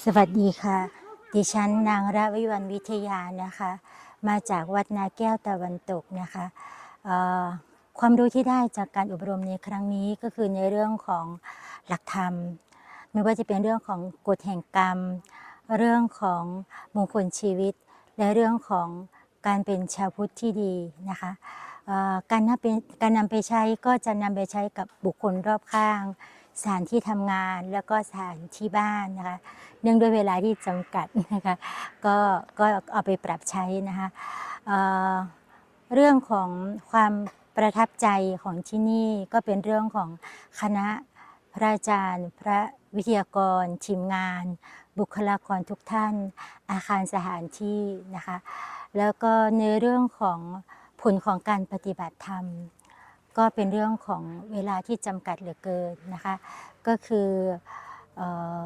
สวัสดีค่ะ ดิฉันนางระวิวันวิทยานะคะ มาจากวัดนาแก้วตะวันตกนะคะความรู้ที่ได้จากการอบรมในครั้งนี้ก็คือในเรื่องของหลักธรรม ไม่ว่าจะเป็นเรื่องของกฎแห่งกรรม เรื่องของมงคลชีวิต และเรื่องของการเป็นชาวพุทธที่ดีนะคะการนำเป็นการนำไปใช้ก็จะนำไปใช้กับบุคคลรอบข้าง สถานที่ทำงานแล้วก็สถานที่บ้านนะคะเนื่องด้วยเวลาที่จำกัดนะคะก็ก็เอาไปปรับใช้นะคะเเรื่องของความประทับใจของที่นี่ก็เป็นเรื่องของคณะพระอาจารย์ พระวิทยากร ทีมงาน บุคลากรทุกท่าน อาคารสถานที่นะคะ แล้วก็ในเรื่องของผลของการปฏิบัติธรรม ก็เป็นเรื่องของเวลาที่จำกัดเหลือเกินนะคะ ก็คือออ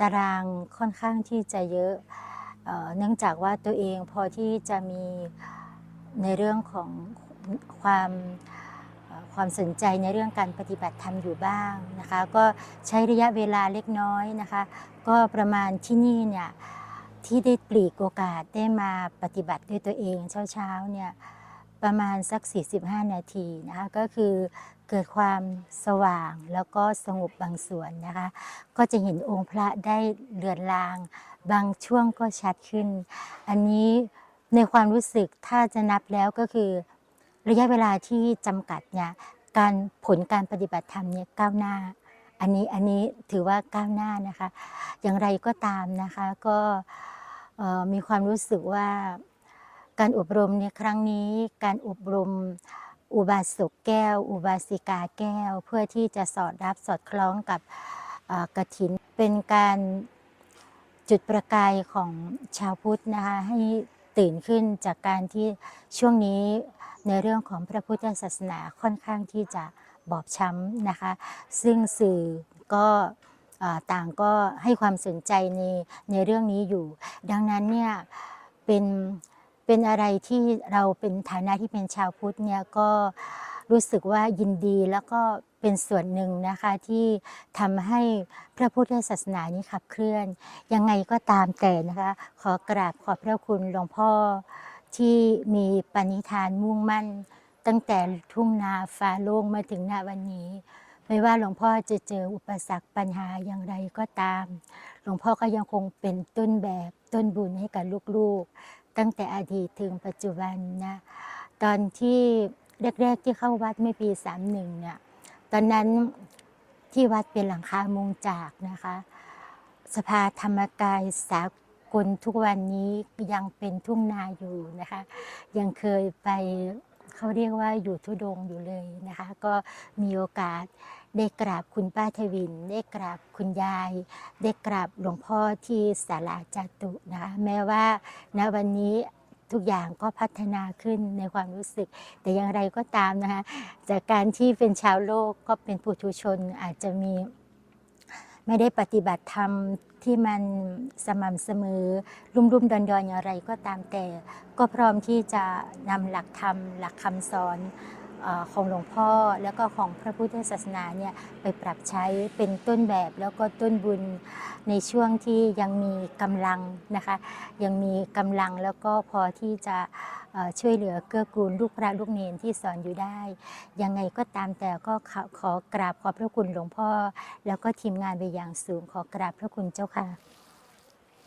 ตารางค่อนข้างที่จะเยอะเนื่องจากว่าตัวเองพอที่จะมีในเรื่องของความความสนใจในเรื่องการปฏิบัติธรรมอยู่บ้างนะคะ ก็ใช้ระยะเวลาเล็กน้อยนะคะ ก็ประมาณที่นี่เนี่ยที่ได้ปลีกโอกาสได้มาปฏิบัติด้วยตัวเองเช้าๆเนี่ย ประมาณสัก 45 นาทีนะคะก็คือเกิดความสว่างแล้วก็สงบบางส่วนนะคะ ก็จะเห็นองค์พระได้เลือนลาง บางช่วงก็ชัดขึ้น อันนี้ในความรู้สึกถ้าจะนับแล้วก็คือ ระยะเวลาที่จำกัดเนี่ยการผลการปฏิบัติธรรมเนี่ยก้าวหน้า อันนี้อันนี้ถือว่าก้าวหน้านะคะ อย่างไรก็ตามนะคะก็มีความรู้สึกว่า การอบรมในครั้งนี้ การอบรมอุบาสกแก้ว อุบาสิกาแก้ว เพื่อที่จะสอดรับสอดคล้องกับเอ่อกฐิน เป็นการจุดประกายของชาวพุทธนะคะให้ตื่นขึ้นจากการที่ช่วงนี้ในเรื่องของพระพุทธศาสนาค่อนข้างที่จะบอบช้ำนะคะ ซึ่งสื่อก็ต่างก็ให้ความสนใจในในเรื่องนี้อยู่ ดังนั้นเนี่ยเป็น เป็นอะไรที่เราเป็นฐานะที่เป็นชาวพุทธเนี่ยก็รู้สึกว่ายินดีแล้วก็เป็นส่วนหนึ่งนะคะที่ทำให้พระพุทธศาสนานี้ขับเคลื่อน ยังไงก็ตามแต่นะคะขอกราบขอบพระคุณหลวงพ่อที่มีปณิธานมุ่งมั่น ตั้งแต่ทุ่งนาฟ้าโล่งมาถึงณวันนี้ ไม่ว่าหลวงพ่อจะเจออุปสรรคปัญหาอย่างไรก็ตาม หลวงพ่อก็ยังคงเป็นต้นแบบต้นบุญให้กับลูกๆ ตั้งแต่อดีตถึงปัจจุบันนะตอนที่แรกๆที่เข้าวัดไม่ปีสามหนึ่งเนี่ยตอนนั้นที่วัดเป็นหลังคามุงจากนะคะ สภาธรรมกายสากลทุกวันนี้ยังเป็นทุ่งนาอยู่นะคะ ยังเคยไป เขาเรียกว่าอยู่ทุดงอยู่เลยนะคะ ก็มีโอกาสได้กราบคุณป้าทวิน ได้กราบคุณยาย ได้กราบหลวงพ่อที่ศาลาจาตุนะคะแม้ว่าณวันนี้ทุกอย่างก็พัฒนาขึ้นในความรู้สึก แต่อย่างไรก็ตามนะคะจากการที่เป็นชาวโลกก็เป็นปุถุชนอาจจะมี ไม่ได้ปฏิบัติธรรมที่มันสม่ำเสมอ รุ่มรุ่มดอนดอนอย่างไรก็ตามแต่ ก็พร้อมที่จะนำหลักธรรม หลักคำสอน ของหลวงพ่อแล้วก็ของพระพุทธศาสนาเนี่ยไปปรับใช้เป็นต้นแบบแล้วก็ต้นบุญในช่วงที่ยังมีกำลังนะคะ ยังมีกำลังแล้วก็พอที่จะช่วยเหลือเกื้อกูลลูกพระลูกเนนที่สอนอยู่ได้ ยังไงก็ตามแต่ก็ขอขอกราบขอบพระคุณหลวงพ่อ แล้วก็ทีมงานไปอย่างสูงขอกราบพระคุณเจ้าค่ะ